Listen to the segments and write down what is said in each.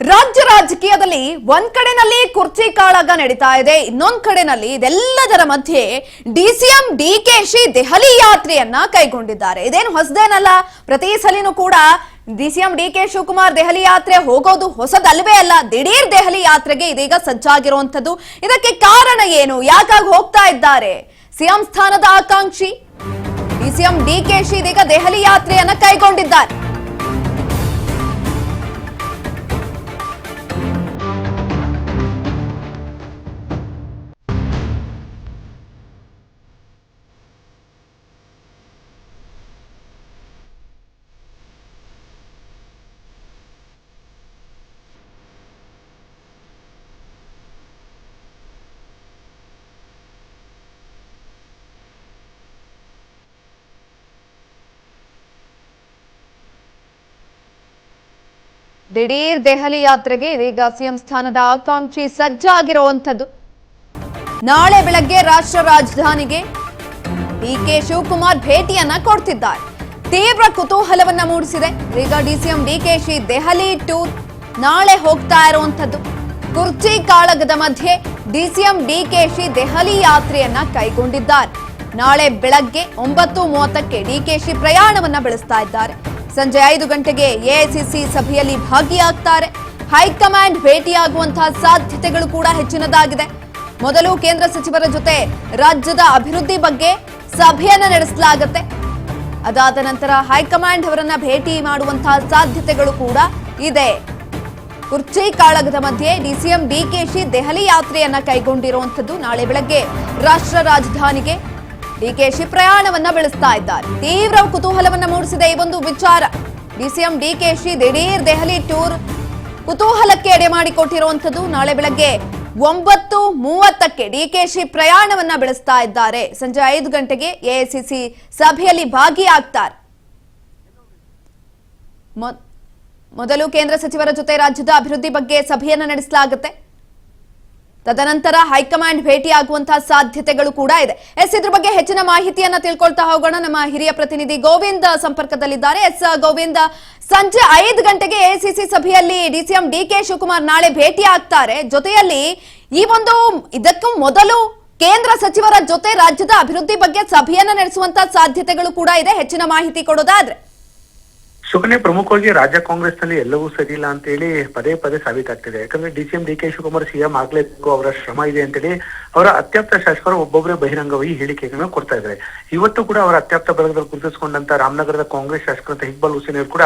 ರಾಜ್ಯ ರಾಜಕೀಯದಲ್ಲಿ ಒಂದ್ ಕಡೆನಲ್ಲಿ ಕುರ್ಚಿ ಕಾಳಗ ನಡೀತಾ ಇದೆ, ಇನ್ನೊಂದ್ ಕಡೆನಲ್ಲಿ ಇದೆಲ್ಲದರ ಮಧ್ಯೆ ಡಿಸಿಎಂ ಶಿ ದೆಹಲಿ ಯಾತ್ರೆಯನ್ನ ಕೈಗೊಂಡಿದ್ದಾರೆ. ಇದೇನು ಹೊಸದೇನಲ್ಲ, ಪ್ರತಿ ಸಲಿನೂ ಕೂಡ ಡಿಸಿಎಂ ಡಿಕೆ ಶಿವಕುಮಾರ್ ದೆಹಲಿ ಯಾತ್ರೆ ಹೋಗೋದು ಹೊಸದಲ್ವೇ ಅಲ್ಲ, ದಿಢೀರ್ ದೆಹಲಿ ಯಾತ್ರೆಗೆ ಇದೀಗ ಸಜ್ಜಾಗಿರುವಂತದ್ದು ಇದಕ್ಕೆ ಕಾರಣ ಏನು? ಯಾಕಾಗಿ ಹೋಗ್ತಾ ಇದ್ದಾರೆ? ಸಿಎಂ ಸ್ಥಾನದ ಆಕಾಂಕ್ಷಿ? ಡಿಸಿಎಂ ಶಿ ಇದೀಗ ದೆಹಲಿ ಯಾತ್ರೆಯನ್ನ ಕೈಗೊಂಡಿದ್ದಾರೆ. ದಿಢೀರ್ ದೆಹಲಿ ಯಾತ್ರೆಗೆ ಇದೀಗ ಸಿಎಂ ಸ್ಥಾನದ ಆಕಾಂಕ್ಷಿ ಸಜ್ಜಾಗಿರುವಂಥದ್ದು. ನಾಳೆ ಬೆಳಗ್ಗೆ ರಾಷ್ಟ್ರ ರಾಜಧಾನಿಗೆ ಡಿಕೆ ಶಿವಕುಮಾರ್ ಭೇಟಿಯನ್ನ ಕೊಡ್ತಿದ್ದಾರೆ. ತೀವ್ರ ಕುತೂಹಲವನ್ನ ಮೂಡಿಸಿದೆ. ಈಗ ಡಿಸಿಎಂ ಡಿಕೆಶಿ ದೆಹಲಿ ಟೂರ್ ನಾಳೆ ಹೋಗ್ತಾ ಇರುವಂಥದ್ದು. ಕುರ್ಚಿ ಕಾಳಗದ ಮಧ್ಯೆ ಡಿಸಿಎಂ ಡಿಕೆಶಿ ದೆಹಲಿ ಯಾತ್ರೆಯನ್ನ ಕೈಗೊಂಡಿದ್ದಾರೆ. ನಾಳೆ ಬೆಳಗ್ಗೆ ಒಂಬತ್ತು ಮೂವತ್ತಕ್ಕೆ ಡಿಕೆಶಿ ಪ್ರಯಾಣವನ್ನ ಬೆಳೆಸ್ತಾ ಇದ್ದಾರೆ. ಸಂಜೆ ಐದು ಗಂಟೆಗೆ ಎಐಸಿಸಿ ಸಭೆಯಲ್ಲಿ ಭಾಗಿಯಾಗ್ತಾರೆ. ಹೈಕಮಾಂಡ್ ಭೇಟಿಯಾಗುವಂತಹ ಸಾಧ್ಯತೆಗಳು ಕೂಡ ಹೆಚ್ಚಿನದಾಗಿದೆ. ಮೊದಲು ಕೇಂದ್ರ ಸಚಿವರ ಜೊತೆ ರಾಜ್ಯದ ಅಭಿವೃದ್ಧಿ ಬಗ್ಗೆ ಸಭೆಯನ್ನ ನಡೆಸಲಾಗುತ್ತೆ. ಅದಾದ ನಂತರ ಹೈಕಮಾಂಡ್ ಅವರನ್ನ ಭೇಟಿ ಮಾಡುವಂತಹ ಸಾಧ್ಯತೆಗಳು ಕೂಡ ಇದೆ. ಕುರ್ಚಿ ಕಾಳಗದ ಮಧ್ಯೆ ಡಿಸಿಎಂ ಡಿಕೆಶಿ ದೆಹಲಿ ಯಾತ್ರೆಯನ್ನ ಕೈಗೊಂಡಿರುವಂತದ್ದು ನಾಳೆ ಬೆಳಗ್ಗೆ ರಾಷ್ಟ್ರ ರಾಜಧಾನಿಗೆ ಡಿಕೆಶಿ ಪ್ರಯಾಣವನ್ನ ಬೆಳೆಸ್ತಾ ಇದ್ದಾರೆ. ತೀವ್ರ ಕುತೂಹಲವನ್ನ ಮೂಡಿಸಿದೆ ಈ ಒಂದು ವಿಚಾರ. ಡಿಸಿಎಂ ಡಿಕೆಶಿ ದಿಢೀರ್ ದೆಹಲಿ ಟೂರ್ ಕುತೂಹಲಕ್ಕೆ ಎಡೆ ಮಾಡಿಕೊಟ್ಟಿರುವಂತದ್ದು ನಾಳೆ ಬೆಳಗ್ಗೆ ಒಂಬತ್ತು ಮೂವತ್ತಕ್ಕೆ ಡಿಕೆಶಿ ಪ್ರಯಾಣವನ್ನ ಬೆಳೆಸ್ತಾ ಇದ್ದಾರೆ. ಸಂಜೆ ಐದು ಗಂಟೆಗೆ ಎಐಸಿಸಿ ಸಭೆಯಲ್ಲಿ ಭಾಗಿಯಾಗ್ತಾರೆ. ಮೊದಲು ಕೇಂದ್ರ ಸಚಿವರ ಜೊತೆ ರಾಜ್ಯದ ಅಭಿವೃದ್ಧಿ ಬಗ್ಗೆ ಸಭೆಯನ್ನ ನಡೆಸಲಾಗುತ್ತೆ. ತದನಂತರ ಹೈಕಮಾಂಡ್ ಭೇಟಿಯಾಗುವಂತಹ ಸಾಧ್ಯತೆಗಳು ಕೂಡ ಇದೆ. ಎಸ್, ಇದ್ರ ಬಗ್ಗೆ ಹೆಚ್ಚಿನ ಮಾಹಿತಿಯನ್ನ ತಿಳ್ಕೊಳ್ತಾ ಹೋಗೋಣ. ನಮ್ಮ ಹಿರಿಯ ಪ್ರತಿನಿಧಿ ಗೋವಿಂದ ಸಂಪರ್ಕದಲ್ಲಿದ್ದಾರೆ. ಎಸ್, ಗೋವಿಂದ, ಸಂಜೆ ಐದು ಗಂಟೆಗೆ ಎಸಿಸಿ ಸಭೆಯಲ್ಲಿ ಡಿಸಿಎಂ ಡಿಕೆ ಶಿವಕುಮಾರ್ ನಾಳೆ ಭೇಟಿ ಆಗ್ತಾರೆ ಜೊತೆಯಲ್ಲಿ ಈ ಒಂದು ಇದಕ್ಕೂ ಮೊದಲು ಕೇಂದ್ರ ಸಚಿವರ ಜೊತೆ ರಾಜ್ಯದ ಅಭಿವೃದ್ಧಿ ಬಗ್ಗೆ ಸಭೆಯನ್ನ ನಡೆಸುವಂತಹ ಸಾಧ್ಯತೆಗಳು ಕೂಡ ಇದೆ. ಹೆಚ್ಚಿನ ಮಾಹಿತಿ ಕೊಡೋದಾದ್ರೆ. ಶುಕನ್ಯ ಪ್ರಮುಖವಾಗಿ ರಾಜ್ಯ ಕಾಂಗ್ರೆಸ್ನಲ್ಲಿ ಎಲ್ಲವೂ ಸರಿ ಇಲ್ಲ ಅಂತ ಹೇಳಿ ಪದೇ ಪದೇ ಸಾಬೀತಾಗ್ತಿದೆ. ಯಾಕಂದ್ರೆ D C M, D K Shivakumar CM ಆಗ್ಲೇಬೇಕು, ಅವರ ಶ್ರಮ ಇದೆ ಅಂತೇಳಿ ಅವರ ಅತ್ಯಪ್ತ ಶಾಸಕರು ಒಬ್ಬೊಬ್ಬರೇ ಬಹಿರಂಗವಾಗಿ ಹೇಳಿಕೆಗಳನ್ನ ಕೊಡ್ತಾ ಇದ್ದಾರೆ. ಇವತ್ತು ಕೂಡ ಅವರ ಅತ್ಯಪ್ತ ಬಳಗದಲ್ಲಿ ಗುರುತಿಸಿಕೊಂಡಂತ ರಾಮನಗರದ ಕಾಂಗ್ರೆಸ್ ಶಾಸಕರಂತ ಇಕ್ಬಾಲ್ ಹುಸೇನ್ ಅವರು ಕೂಡ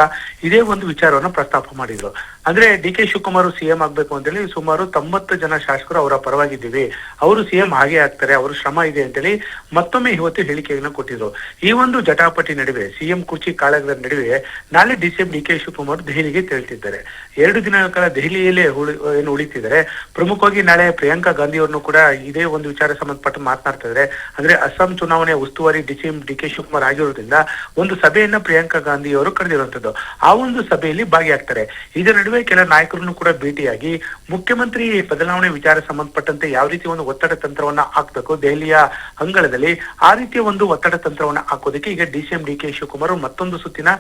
ಇದೇ ಒಂದು ವಿಚಾರವನ್ನ ಪ್ರಸ್ತಾಪ ಮಾಡಿದ್ರು. ಅಂದ್ರೆ ಡಿ ಕೆ ಶಿವಕುಮಾರ್ ಸಿಎಂ ಆಗ್ಬೇಕು ಅಂತೇಳಿ ಸುಮಾರು ತೊಂಬತ್ತು ಜನ ಶಾಸಕರು ಅವರ ಪರವಾಗಿದ್ದೀವಿ. ಅವರು ಸಿಎಂ ಹಾಗೆ ಆಗ್ತಾರೆ, ಅವರು ಶ್ರಮ ಇದೆ ಅಂತೇಳಿ ಮತ್ತೊಮ್ಮೆ ಇವತ್ತು ಹೇಳಿಕೆಗಳನ್ನ ಕೊಟ್ಟಿದ್ರು. ಈ ಒಂದು ಜಟಾಪಟಿ ನಡುವೆ ಸಿಎಂ ಕುರ್ಚಿ ಕಾಳಗದ ನಡುವೆ ನಾಳೆ D C M, D K Shivakumar ದೆಹಲಿಗೆ ತೆರಳುತ್ತಿದ್ದಾರೆ ಎರಡು ದಿನಗಳ ಕಾಲ ದೆಹಲಿಯಲ್ಲೇ ಉಳಿ ಏನು ಉಳಿತಿದ್ದಾರೆ. ಪ್ರಮುಖವಾಗಿ ನಾಳೆ ಪ್ರಿಯಾಂಕಾ ಗಾಂಧಿ ಅವರನ್ನು ಕೂಡ ಇದೇ ಒಂದು ವಿಚಾರ ಸಂಬಂಧಪಟ್ಟ ಮಾತನಾಡ್ತಾ ಇದ್ದಾರೆ ಅಂದ್ರೆ ಅಸ್ಸಾಂ ಚುನಾವಣೆ ಉಸ್ತುವಾರಿ D C M, D K Shivakumar ಆಗಿರೋದ್ರಿಂದ ಒಂದು ಸಭೆಯನ್ನ ಪ್ರಿಯಾಂಕಾ ಗಾಂಧಿ ಅವರು ಕರೆದಿರುವಂತದ್ದು. ಆ ಒಂದು ಸಭೆಯಲ್ಲಿ ಭಾಗಿಯಾಗ್ತಾರೆ. ಇದರ ನಡುವೆ ಕೆಲ ನಾಯಕರನ್ನು ಕೂಡ ಭೇಟಿಯಾಗಿ ಮುಖ್ಯಮಂತ್ರಿ ಬದಲಾವಣೆ ವಿಚಾರ ಸಂಬಂಧಪಟ್ಟಂತೆ ಯಾವ ರೀತಿ ಒಂದು ಒತ್ತಡ ತಂತ್ರವನ್ನ ಹಾಕ್ಬೇಕು, ದೆಹಲಿಯ ಅಂಗಳದಲ್ಲಿ ಆ ರೀತಿಯ ಒಂದು ಒತ್ತಡ ತಂತ್ರವನ್ನ ಹಾಕೋದಕ್ಕೆ ಈಗ D C M, D K Shivakumar ಮತ್ತೊಂದು ಸುತ್ತಿನ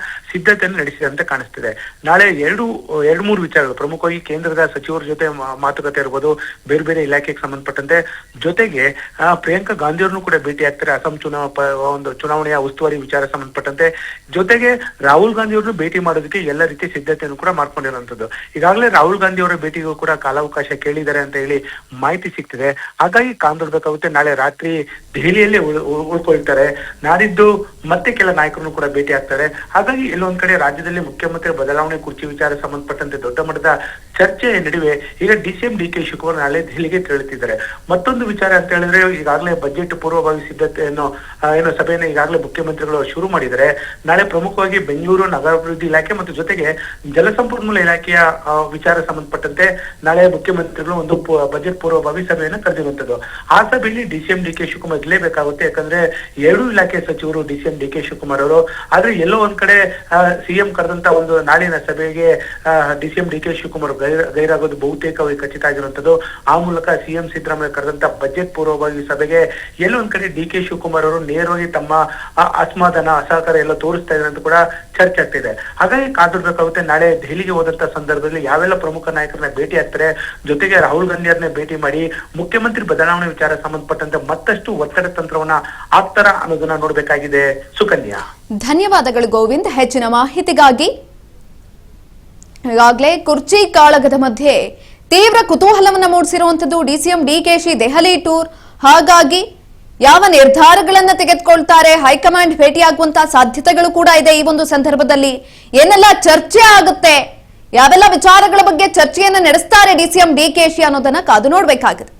ಸಿದ್ಧತೆಯನ್ನು ನಡೆಸಿದಂತೆ ಕಾಣಿಸ್ತಿದೆ. ನಾಳೆ ಎರಡು ಎರಡು ಮೂರು ವಿಚಾರಗಳು. ಪ್ರಮುಖವಾಗಿ ಕೇಂದ್ರದ ಸಚಿವರ ಜೊತೆ ಮಾತುಕತೆ ಇರ್ಬೋದು, ಬೇರೆ ಬೇರೆ ಇಲಾಖೆಗೆ ಸಂಬಂಧಪಟ್ಟಂತೆ. ಜೊತೆಗೆ ಪ್ರಿಯಾಂಕಾ ಗಾಂಧಿ ಅವ್ರನ್ನು ಕೂಡ ಭೇಟಿ ಆಗ್ತಾರೆ. ಅಸ್ಸಾಂ ಚುನಾವ ಒಂದು ಚುನಾವಣೆಯ ಉಸ್ತುವಾರಿ ವಿಚಾರ ಸಂಬಂಧಪಟ್ಟಂತೆ. ಜೊತೆಗೆ ರಾಹುಲ್ ಗಾಂಧಿ ಅವರನ್ನು ಭೇಟಿ ಮಾಡೋದಕ್ಕೆ ಎಲ್ಲ ರೀತಿ ಸಿದ್ಧತೆಯನ್ನು ಕೂಡ ಮಾಡ್ಕೊಂಡಿರುವಂತದ್ದು ಈಗಾಗಲೇ ರಾಹುಲ್ ಗಾಂಧಿ ಅವರ ಭೇಟಿಗೂ ಕೂಡ ಕಾಲಾವಕಾಶ ಕೇಳಿದ್ದಾರೆ ಅಂತ ಹೇಳಿ ಮಾಹಿತಿ ಸಿಗ್ತಿದೆ. ಹಾಗಾಗಿ ಕಾಂದೊಡ್ಬೇಕಾಗುತ್ತೆ ನಾಳೆ ರಾತ್ರಿ ದೆಹಲಿಯಲ್ಲೇ ಉಳ್- ಉಳ್- ಉಳ್ಕೊಳ್ತಾರೆ. ನಾಡಿದ್ದು ಮತ್ತೆ ಕೆಲ ನಾಯಕರನ್ನು ಕೂಡ ಭೇಟಿ ಆಗ್ತಾರೆ. ಹಾಗಾಗಿ ಎಲ್ಲೊಂದ್ ಕಡೆ ರಾಜ್ಯದಲ್ಲಿ ಮುಖ್ಯಮಂತ್ರಿ ಬದಲಾವಣೆ ಕುರ್ಚಿ ವಿಚಾರ ಸಂಬಂಧಪಟ್ಟಂತೆ ದೊಡ್ಡ ಮಟ್ಟದ ಚರ್ಚೆಯ ನಡುವೆ ಈಗ D C M D K Shivakumar ನಾಳೆ ದೆಹಲಿಗೆ ತೆರಳುತ್ತಿದ್ದಾರೆ. ಮತ್ತೊಂದು ವಿಚಾರ ಅಂತ ಹೇಳಿದ್ರೆ ಈಗಾಗಲೇ ಬಜೆಟ್ ಪೂರ್ವಭಾವಿ ಸಿದ್ಧತೆಯನ್ನು ಏನೋ ಸಭೆಯನ್ನು ಈಗಾಗಲೇ ಮುಖ್ಯಮಂತ್ರಿಗಳು ಶುರು ಮಾಡಿದ್ದಾರೆ. ನಾಳೆ ಪ್ರಮುಖವಾಗಿ ಬೆಂಗಳೂರು ನಗರಾಭಿವೃದ್ಧಿ ಇಲಾಖೆ ಮತ್ತು ಜೊತೆಗೆ ಜಲಸಂಪನ್ಮೂಲ ಇಲಾಖೆಯ ವಿಚಾರ ಸಂಬಂಧಪಟ್ಟಂತೆ ನಾಳೆ ಮುಖ್ಯಮಂತ್ರಿಗಳು ಒಂದು ಬಜೆಟ್ ಪೂರ್ವಭಾವಿ ಸಭೆಯನ್ನು ಕರೆದಿರುವಂತದ್ದು ಆ ಸಭೆಯಲ್ಲಿ D C M D K Shivakumar ಇರಲೇಬೇಕಾಗುತ್ತೆ. ಯಾಕಂದ್ರೆ ಎರಡು ಇಲಾಖೆ ಸಚಿವರು D C M D K Shivakumar ಅವರು. ಆದ್ರೆ ಎಲ್ಲೋ ಒಂದ್ ಕಡೆ ಸಿಎಂ ಕರೆದಂತ ಒಂದು ನಾಳಿನ ಸಭೆಗೆ D C M D K Shivakumar ಗೈರ್ ಗೈರಾಗೋದು ಬಹುತೇಕವಾಗಿ ಖಚಿತ ಆಗಿರುವಂತದ್ದು. ಆ ಮೂಲಕ ಸಿಎಂ ಸಿದ್ದರಾಮಯ್ಯ ಕರೆದಂತ ಬಜೆಟ್ ಪೂರ್ವವಾಗಿ ಸಭೆಗೆ ಎಲ್ಲೊಂದ್ ಕಡೆ ಡಿ ಕೆ ಶಿವಕುಮಾರ್ ಅವರು ನೇರವಾಗಿ ತಮ್ಮ ಅಸಮಾಧಾನ, ಅಸಹಕಾರ ಎಲ್ಲ ತೋರಿಸ್ತಾ ಇದ್ದಾರೆ ಅಂತ ಕೂಡ ಚರ್ಚೆ ಆಗ್ತಿದೆ ಹಾಗಾಗಿ ಕಾದಿರ್ಬೇಕಾಗುತ್ತೆ ನಾಳೆ ದೆಹಲಿಗೆ ಹೋದಂತ ಸಂದರ್ಭದಲ್ಲಿ ಯಾವೆಲ್ಲ ಪ್ರಮುಖ ನಾಯಕರನ್ನ ಭೇಟಿ ಆಗ್ತಾರೆ, ಜೊತೆಗೆ ರಾಹುಲ್ ಗಾಂಧಿ ಅವ್ರನ್ನ ಭೇಟಿ ಮಾಡಿ, ಮುಖ್ಯಮಂತ್ರಿ ಬದಲಾವಣೆ ವಿಚಾರ ಸಂಬಂಧಪಟ್ಟಂತೆ ಮತ್ತಷ್ಟು ಒತ್ತಡ ತಂತ್ರವನ್ನ ಆಗ್ತಾರ ಅನ್ನೋದನ್ನ ನೋಡ್ಬೇಕಾಗಿದೆ. ಸುಕನ್ಯಾ. ಧನ್ಯವಾದಗಳು ಗೋವಿಂದ್. ಹೆಚ್ಚಿನ ಮಾಹಿತಿಗಾಗಿ ಈಗಾಗಲೇ ಕುರ್ಚಿ ಕಾಳಗದ ಮಧ್ಯೆ ತೀವ್ರ ಕುತೂಹಲವನ್ನ ಮೂಡಿಸಿರುವಂತದ್ದು ಡಿಸಿಎಂ ಡಿಕೆಶಿ ದೆಹಲಿ ಟೂರ್. ಹಾಗಾಗಿ ಯಾವ ನಿರ್ಧಾರಗಳನ್ನು ತೆಗೆದುಕೊಳ್ತಾರೆ, ಹೈಕಮಾಂಡ್ ಭೇಟಿಯಾಗುವಂತಹ ಸಾಧ್ಯತೆಗಳು ಕೂಡ ಇದೆ ಈ ಒಂದು ಸಂದರ್ಭದಲ್ಲಿ. ಏನೆಲ್ಲ ಚರ್ಚೆ ಆಗುತ್ತೆ, ಯಾವೆಲ್ಲ ವಿಚಾರಗಳ ಬಗ್ಗೆ ಚರ್ಚೆಯನ್ನ ನಡೆಸ್ತಾರೆ ಡಿಸಿಎಂ ಡಿಕೆಶಿ ಅನ್ನೋದನ್ನ ಕಾದು ನೋಡ್ಬೇಕಾಗಿದೆ.